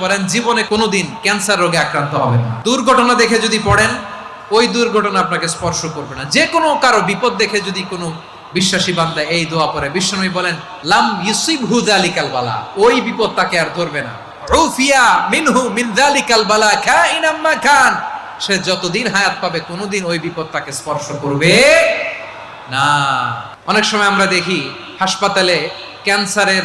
পড়েন জীবনে কোনোদিন ক্যান্সার রোগে আক্রান্ত হবেন না। দুর্ঘটনা দেখে যদি পড়েন, ওই দুর্ঘটনা আপনাকে স্পর্শ করবে না। যে কোনো কারও বিপদ দেখে যদি কোনো বিশ্বাসী বান্দা এই দোয়া পড়ে, বিশ্বনবী বলেন, লাম ইউসিব হুদালিকাল বালা ওই বিপদ তাকে আর ধরবে না। রুফিয়া মিনহু মিন খান সে যতদিন হায়াত পাবে, কোনোদিন ওই বিপদ তাকে স্পর্শ করবে না। অনেক সময় আমরা দেখি, হাসপাতালে ক্যান্সারের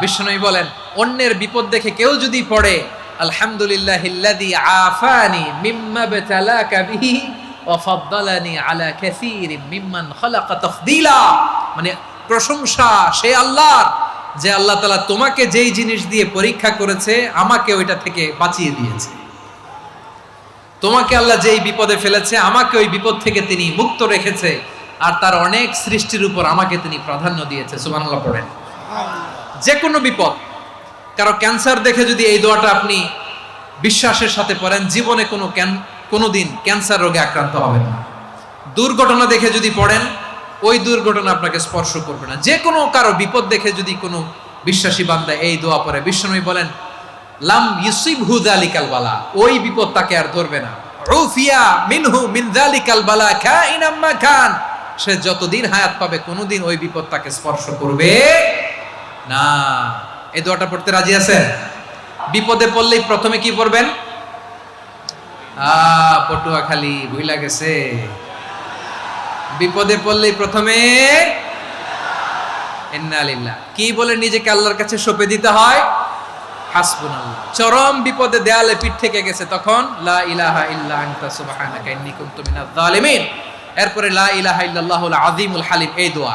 বিশ্বনবী বলেন, অন্যের বিপদ দেখে কেউ যদি পড়ে আলহামদুলিল্লাহ আফানি মিম্মা বতালাকা বিহি ওয়া ফাদ্দালানি আলা কাসীরিম মিম্মান খালাকা তাফদীলা। মানে প্রশংসা, সে আল্লাহর, যে আল্লাহ তাআলা তোমাকে যেই জিনিস দিয়ে পরীক্ষা করেছে, আমাকে ওইটা থেকে বাঁচিয়ে দিয়েছে। তোমাকে আল্লাহ যেই বিপদে ফেলেছে, আমাকে ওই বিপদ থেকে তিনি মুক্ত রেখেছে, আর তার অনেক সৃষ্টির উপর আমাকে তিনি প্রাধান্য দিয়েছে। সুবহানাল্লাহ পড়েন। যে কোনো বিপদ, কারও ক্যান্সার দেখে যদি এই দোয়াটা আপনি বিশ্বাসের সাথে পড়েন, জীবনে কোনো ক্যান কোনোদিন ক্যান্সার রোগে আক্রান্ত হবেন না। দুর্ঘটনা দেখে যদি পড়েন, ওই দুর্ঘটনা আপনাকে স্পর্শ করবে না। যে কোনো কারও বিপদ দেখে যদি কোনো বিশ্বাসী বান্দা এই দোয়া পড়ে, বিশ্বনবী বলেন, লাম ইউসিব হুদালিকাল বালা ওই বিপদ তাকে আর ধরবে না। রুফিয়া মিনহু মিন যালিকাল বালা খাইনাম মা খান সে যতদিন হায়াত পাবে, কোনোদিন ওই বিপদ তাকে স্পর্শ করবে না, এই দোয়াটা পড়তে রাজি আছেন? বিপদে পড়লেই প্রথমে কি পড়বেন? পটুয়া খালি ভুইলা গেছে। বিপদে পড়লেই প্রথমে কি বলে নিজেকে আল্লাহর কাছে সঁপে দিতে হয়? চরম বিপদে দেয়ালে পিঠ থেকে গেছে তখন, লা ইলাহা ইল্লা আনতা সুবহানাকা এরপরে লা ইলাহা ইল্লাল্লাহুল আযীমুল হালিম, এই দোয়া।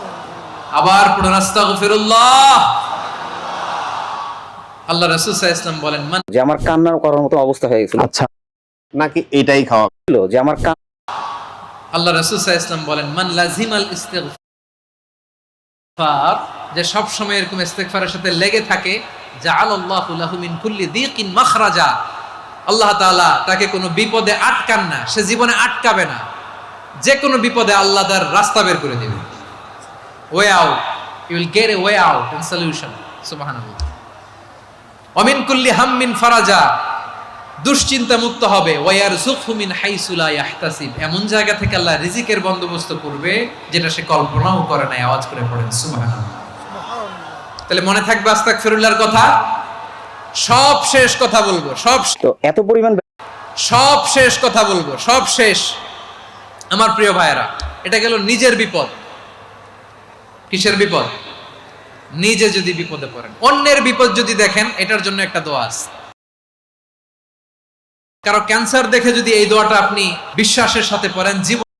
আবার পড়ুন আস্তাগফিরুল্লাহ। আল্লাহ রাসূল সাল্লাল্লাহু আলাইহি ওয়াসাল্লাম বলেন মান যে আমার কান্নার করার মতো অবস্থা হয়ে গেছিল। আচ্ছা। নাকি এটাই খাওয়া? ছিল যে আমার কান আল্লাহ রাসূল সাল্লাল্লাহু আলাইহি ওয়াসাল্লাম বলেন মান লাজিমাল ইস্তিগফার যে সব সময় এরকম ইস্তিগফারের সাথে লেগে থাকে জাআলাল্লাহু লাহু মিন কুল্লি দিকিন মাখরাজা আল্লাহ তাআলা তাকে কোনো বিপদে আটকান না সে জীবনে আটকাবে না। যে কোনো বিপদে আল্লাহ তার রাস্তা বের করে দেবে। Way out you will get a way out and solution সুবহানাল্লাহ অমিন কুল্লি হাম্মিন ফারাজা দুশ্চিন্তা মুক্ত হবে। ওয়ার জুখমিন হাইসুলা ইয়াহতাসিব এমন জায়গা থেকে আল্লাহ রিজিকের বন্দোবস্ত করবে যেটা সে কল্পনাও করে নাই আওয়াজ করে পড়েন। সুবহানাল্লাহ। তাহলে মনে থাকবে আস্তাক ফিরুল্লাহর কথা? সব শেষ কথা বলব সব তো এত পরিমাণ সব শেষ কথা বলব সব শেষ। আমার প্রিয় ভাইয়েরা এটা গেল নিজের বিপদ। কিসের বিপদ? নিজে যদি বিপদে পড়েন। অন্যের বিপদ যদি দেখেন, এটার জন্য একটা দোয়া আছে। কারও ক্যান্সার দেখে যদি এই দোয়াটা আপনি বিশ্বাসের সাথে পড়েন, জীবন